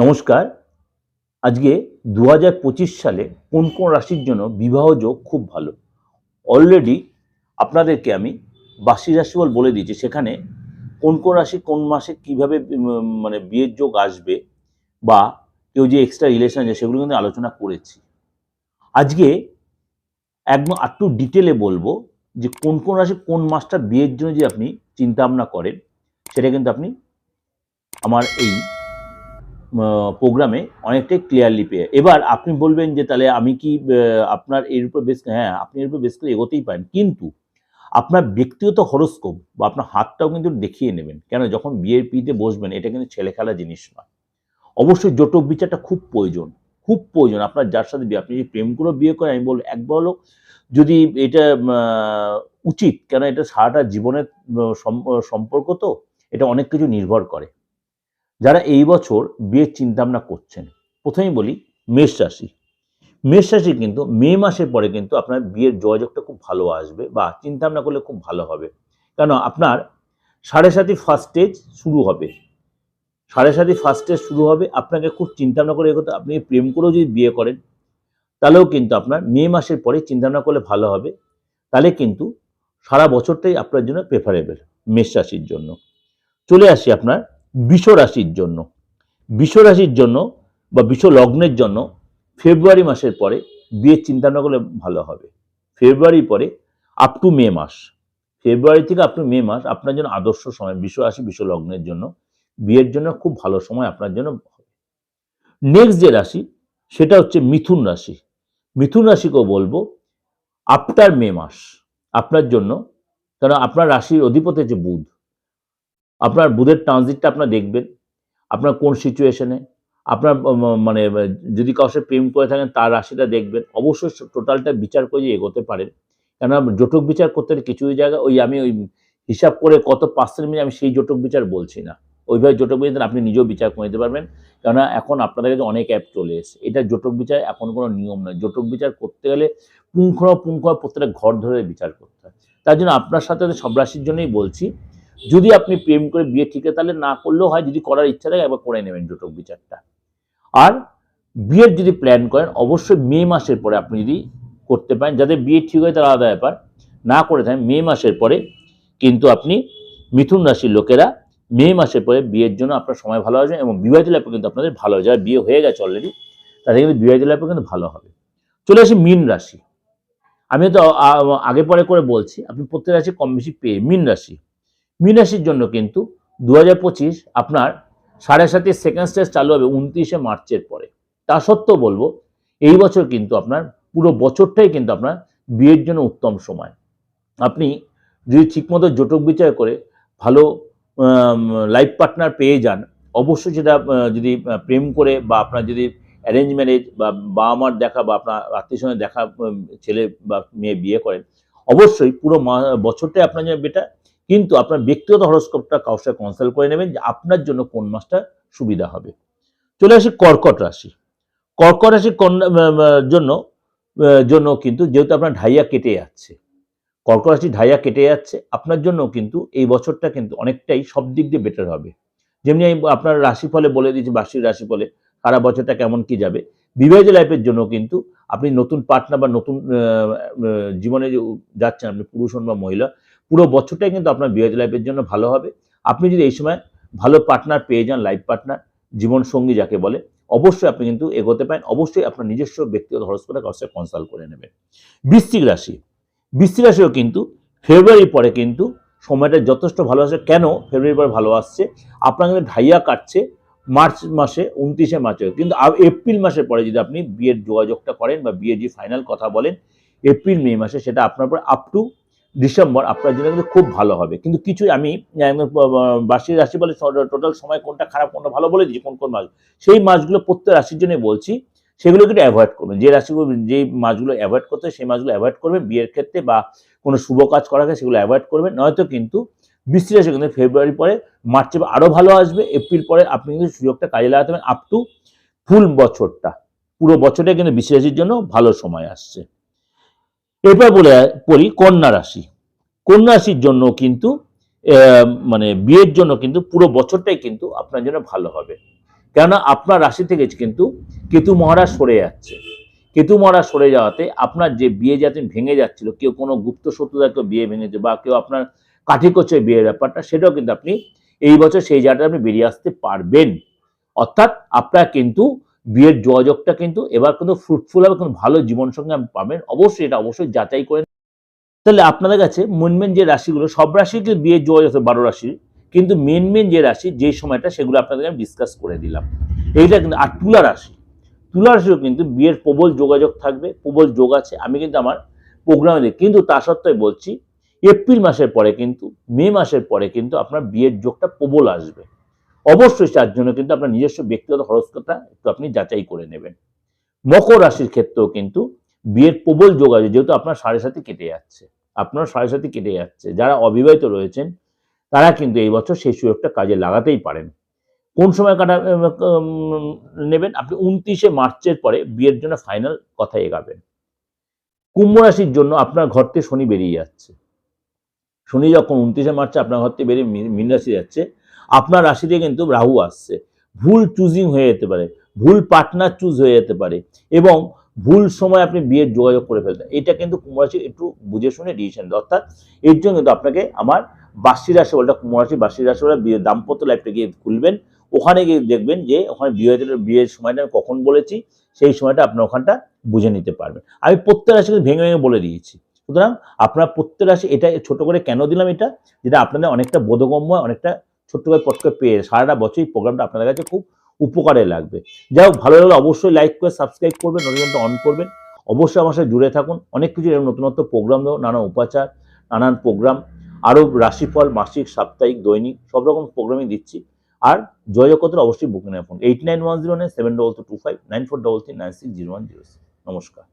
নমস্কার। আজকে দু হাজার পঁচিশ সালে কোন কোন রাশির জন্য বিবাহ যোগ খুব ভালো? অলরেডি আপনাদেরকে আমি বাসি রাশিফল বলে দিয়েছি, সেখানে কোন কোন রাশি কোন মাসে কীভাবে মানে বিয়ের যোগ আসবে বা কেউ যে এক্সট্রা রিলেশন আছে সেগুলো কিন্তু আলোচনা করেছি। আজকে একদম একটু ডিটেলে বলব যে কোন কোন রাশি কোন মাসটা বিয়ের জন্য যে আপনি চিন্তা ভাবনা করেন, সেটা কিন্তু আপনি আমার এই প্রোগ্রামে অনেকটাই ক্লিয়ারলি পেয়ে। এবার আপনি বলবেন যে তাহলে আমি কি আপনার এর উপর বেশ হ্যাঁ আপনি এর উপর বেশ করে এগোতেই পারেন। কিন্তু আপনার ব্যক্তিগত হরস্কোপ বা আপনার হাতটাও কিন্তু দেখিয়ে নেবেন। কেন? যখন বিয়ের পিতে বসবেন, এটা কিন্তু ছেলে খেলা জিনিস নয়। অবশ্যই জটক বিচারটা খুব প্রয়োজন খুব প্রয়োজন। আপনার যার সাথে বিয়ে, আপনি যদি প্রেম করে বিয়ে করেন, আমি বলব একবার হলো যদি এটা উচিত, কেন? এটা সারাটা জীবনের সম্পর্ক তো, এটা অনেক কিছু নির্ভর করে। যারা এই বছর বিয়ের চিন্তাভাবনা করছেন, প্রথমেই বলি মেষ রাশি। মেষ রাশি কিন্তু মে মাসের পরে কিন্তু আপনার বিয়ের যোগাযোগটা খুব ভালো আসবে বা চিন্তাভাবনা করলে খুব ভালো হবে। কেন আপনার সাড়ে সাথে ফার্স্ট স্টেজ শুরু হবে। সাড়ে সাথে ফার্স্ট স্টেজ শুরু হবে, আপনাকে খুব চিন্তাভাবনা করে এগোতে আপনি প্রেম করেও যদি বিয়ে করেন, তাহলেও কিন্তু আপনার মে মাসের পরে চিন্তাভাবনা করলে ভালো হবে। তাহলে কিন্তু সারা বছরটাই আপনার জন্য প্রেফারেবল মেষ রাশির জন্য। চলে আসি আপনার বিষ রাশির জন্য বিষ রাশির জন্য বা বিষ লগ্নের জন্য ফেব্রুয়ারি মাসের পরে বিয়ের চিন্তা ভাবনা করলে ভালো হবে। ফেব্রুয়ারি পরে আপ টু মে মাস, ফেব্রুয়ারি থেকে আপ টু মে মাস আপনার জন্য আদর্শ সময় বিষ রাশি লগ্নের জন্য বিয়ের জন্য খুব ভালো সময় আপনার জন্য নেক্সট যে রাশি, সেটা হচ্ছে মিথুন রাশি। মিথুন রাশিকেও বলব আফটার মে মাস, আপনার জন্য, কারণ আপনার রাশির অধিপতি হচ্ছে বুধ। আপনার বুধের ট্রানজিটটা আপনার দেখবেন, আপনার কোন সিচুয়েশনে আপনার মানে যদি সাথে প্রেম করে থাকেন তার রাশিটা দেখবেন, অবশ্যই টোটালটা বিচার করে এগোতে পারেন কেননা জটক বিচার করতে হলে কিছু জায়গা, ওই আমি ওই হিসাব করে কত পার্সেন্ট মিলে আমি সেই জটক বিচার বলছি না। ওইভাবে জটক বিচার আপনি নিজেও বিচার করে নিতে পারবেন। কেননা এখন আপনাদের কাছে অনেক অ্যাপ চলে এসেছে। এটা জটক বিচার এখন কোনো নিয়ম নয়। জটক বিচার করতে গেলে পুঙ্খ পুঙ্খ প্রত্যেকটা ঘর ধরে বিচার করতে হয় তার জন্য আপনার সাথে সব রাশির জন্যই বলছি যদি আপনি প্রেম করে বিয়ে ঠিক তাহলে না করলেও হয়, যদি করার ইচ্ছা থাকে, একবার করে নেবেন জটক বিচারটা। আর বিয়ের যদি প্ল্যান করেন, অবশ্যই মে মাসের পরে আপনি যদি করতে পারেন, যাদের বিয়ে ঠিক হয় তার আলাদা ব্যাপার, না করে থাকেন, মে মাসের পরে কিন্তু আপনি মিথুন রাশির লোকেরা মে মাসের পরে বিয়ের জন্য আপনার সময় ভালো আসবে এবং বিবাহিত লাইফে কিন্তু আপনাদের ভালো হবে। যারা বিয়ে হয়ে গেছে অলরেডি তাদের কিন্তু বিবাহিত লাইফে কিন্তু ভালো হবে। চলে আসি মীন রাশি। আমি তো আগে পরে করে বলছি, আপনি প্রত্যেক রাশি কম বেশি পেয়ে, মীন রাশি। মীন রাশির জন্য কিন্তু দু হাজার পঁচিশ আপনার সাড়ে সাতের সেকেন্ড স্টেজ চালু হবে উনত্রিশে মার্চের পরে। তা সত্ত্বেও বলব, এই বছর কিন্তু আপনার পুরো বছরটাই কিন্তু আপনার বিয়ের জন্য উত্তম সময়। আপনি যদি ঠিকমতো জটক বিচার করে ভালো লাইফ পার্টনার পেয়ে যান, অবশ্যই সেটা যদি প্রেম করে বা আপনার যদি অ্যারেঞ্জ ম্যারেজ বা বাবা মার দেখা বা আপনার আত্মীয় স্বজনের দেখা ছেলে বা মেয়ে বিয়ে করেন, অবশ্যই পুরো বছরটাই আপনার জন্য বেটার কিন্তু আপনার ব্যক্তিগত হরস্কোপটা কারোর সাথে কনসাল্ট করে নেবেন যে আপনার জন্য কোন মাসটা সুবিধা হবে। চলে আসি কর্কট রাশি। কর্কট রাশির জন্য জন্য কিন্তু যেহেতু আপনার ঢাইয়া কেটে যাচ্ছে, কর্কট রাশি ঢাইয়া কেটে যাচ্ছে, আপনার জন্য কিন্তু এই বছরটা কিন্তু অনেকটাই সব দিক দিয়ে বেটার হবে। যেমনি আমি আপনার রাশিফলে বলে দিয়েছি, বার্ষিক রাশিফলে, সারা বছরটা কেমন কি যাবে। বিবাহিত লাইফের জন্য কিন্তু আপনি নতুন পার্টনার বা নতুন জীবনে যাচ্ছেন, আপনি পুরুষ হন বা মহিলা পুরো বছরটাই কিন্তু আপনার বিবাহিত লাইফের জন্য ভালো হবে। আপনি যদি এই সময় ভালো পার্টনার পেয়ে যান লাইফ পার্টনার জীবন সঙ্গী যাকে বলে, অবশ্যই আপনি কিন্তু এগোতে পারেন। অবশ্যই আপনার নিজস্ব ব্যক্তিগত হরস্কোপে কারোর সাথে কনসাল্ট করে নেবেন। বৃশ্চিক রাশি, বৃশ্চিক রাশিও কিন্তু ফেব্রুয়ারির পরে কিন্তু সময়টা যথেষ্ট ভালো আসছে। কেন? ফেব্রুয়ারি পরে ভালো আসছে। আপনার কিন্তু ঢাইয়া কাটছে মার্চ মাসে, উনত্রিশে মার্চে কিন্তু এপ্রিল মাসের পরে যদি আপনি বিয়ের যোগাযোগটা করেন বা বিয়ের যে ফাইনাল কথা বলেন এপ্রিল মে মাসে সেটা আপনার পর আপ টু ডিসেম্বর আপনার জন্য কিন্তু খুব ভালো হবে। কিন্তু কিছুই আমি বার্ষিক রাশি বলে টোটাল সময় কোনটা খারাপ, কোনটা ভালো বলে দিচ্ছি কোন কোন মাস। সেই মাসগুলো প্রত্যেক রাশির জন্য বলছি, সেগুলো কিন্তু অ্যাভয়েড করবেন। যে রাশিগুলো, যে মাসগুলো অ্যাভয়েড করতে সেই মাসগুলো অ্যাভয়েড করবেন। বিয়ের ক্ষেত্রে বা কোনো শুভ কাজ করাকে সেগুলো অ্যাভয়েড করবেন। নয়তো কিন্তু বৃষ্টি রাশি কিন্তু ফেব্রুয়ারি পরে মার্চে আরও ভালো আসবে। এপ্রিল পরে আপনি কিন্তু সুযোগটা কাজে লাগাতে পারেন। আপ টু ফুল বছরটা। পুরো বছরটা কিন্তু বৃষ্টি রাশির জন্য ভালো সময় আসছে। এরপর বলে পড়ি কন্যা রাশি। কন্যা রাশির জন্য কিন্তু মানে বিয়ের জন্য কিন্তু পুরো বছরটাই কিন্তু আপনার জন্য ভালো হবে। কেননা আপনার রাশি থেকে কিন্তু কেতু মহারাজ সরে যাচ্ছে। কেতু মহারাজ সরে যাওয়াতে আপনার যে বিয়ে যাতে ভেঙে যাচ্ছিল, কেউ কোনো গুপ্ত শত্রুতা কেউ বিয়ে ভেঙেছে বা কেউ আপনার কাঠিকোচে বিয়ের ব্যাপারটা, সেটাও কিন্তু আপনি এই বছর সেই জায়গাটা আপনি বেরিয়ে আসতে পারবেন। অর্থাৎ আপনার কিন্তু বিয়ের যোগাযোগটা কিন্তু এবার কিন্তু ফ্রুটফুল হবে কিন্তু ভালো জীবনসঙ্গী আপনি পাবেন। অবশ্যই এটা অবশ্যই যাচাই করে তাহলে আপনাদের কাছে মেন যে রাশিগুলো, সব রাশিকে বিয়ের যোগাযোগ বারো রাশির, কিন্তু মেন মেন যে রাশি, যে সময়টা সেগুলো আপনাদেরকে আমি ডিসকাস করে দিলাম। এইটা কিন্তু, আর তুলা রাশি, তুলা রাশিও কিন্তু বিয়ের প্রবল যোগাযোগ থাকবে, প্রবল যোগ আছে। আমি কিন্তু আমার প্রোগ্রামে দিই কিন্তু তা সত্ত্বেও বলছি, এপ্রিল মাসের পরে কিন্তু, মে মাসের পরে কিন্তু আপনার বিয়ের যোগটা প্রবল আসবে। অবশ্যই তার জন্য কিন্তু আপনার নিজস্ব ব্যক্তিগত হরস্কোপটা একটু আপনি যাচাই করে নেবেন। মকর রাশির ক্ষেত্রেও কিন্তু বিয়ের প্রবল যোগ আছে, যেহেতু আপনার সাড়ে সাথে কেটে যাচ্ছে। আপনার সাড়ে সাথে কেটে যাচ্ছে। যারা অবিবাহিত রয়েছেন, তারা কিন্তু এই বছর সেই সুযোগটা কাজে লাগাতেই পারেন। কোন সময় কাটা নেবেন? আপনি উনত্রিশে মার্চের পরে বিয়ের জন্য ফাইনাল কথা এগাবেন। কুম্ভ রাশির জন্য আপনার ঘর থেকে শনি বেরিয়ে যাচ্ছে। শনি যখন উনত্রিশে মার্চে আপনার ঘর থেকে বেরিয়ে মীন রাশি যাচ্ছে আপনার রাশিতে কিন্তু রাহু আসছে। ভুল চুজিং হয়ে যেতে পারে, ভুল পার্টনার চুজ হয়ে যেতে পারে এবং ভুল সময় আপনি বিয়ের যোগাযোগ করে ফেলতেন এটা কিন্তু কুম্ভ রাশি একটু বুঝে শুনে ডিসিশন অর্থাৎ এর জন্য কিন্তু আপনাকে আমার বার্ষিক রাশি বলটা কুম্ভ রাশি বার্ষিক রাশি বলে বিয়ে দাম্পত্য লাইফটা গিয়ে খুলবেন। ওখানে গিয়ে দেখবেন যে ওখানে বিয়ে বিয়ের সময়টা আমি কখন বলেছি, সেই সময়টা আপনার ওখানটা বুঝে নিতে পারবেন। আমি প্রত্যেক রাশিকে ভেঙে ভেঙে বলে দিয়েছি। সুতরাং আপনার প্রত্যেক রাশি, এটা ছোট করে কেন দিলাম এটা? যেটা আপনাদের অনেকটা বোধগম্য, অনেকটা ছোট্ট করে পট করে পেয়ে সারাটা বছর এই প্রোগ্রামটা আপনাদের কাছে খুব উপকারে লাগবে। যাই হোক, ভালো লাগলে অবশ্যই লাইক করে সাবস্ক্রাইব করবেন নোটিফিকেশনটা অন করবেন। অবশ্যই আমার সাথে জুড়ে থাকুন। অনেক কিছু এরকম নতুনত্ব প্রোগ্রাম দেবো, নানা উপাচার, নানান প্রোগ্রাম আরও রাশিফল, মাসিক, সাপ্তাহিক, দৈনিক, সব রকম প্রোগ্রামই দিচ্ছি। আর যোগাযোগ অবশ্যই booking phone eight nine one zero nine seven double two two five nine four double three nine six zero one zero নমস্কার।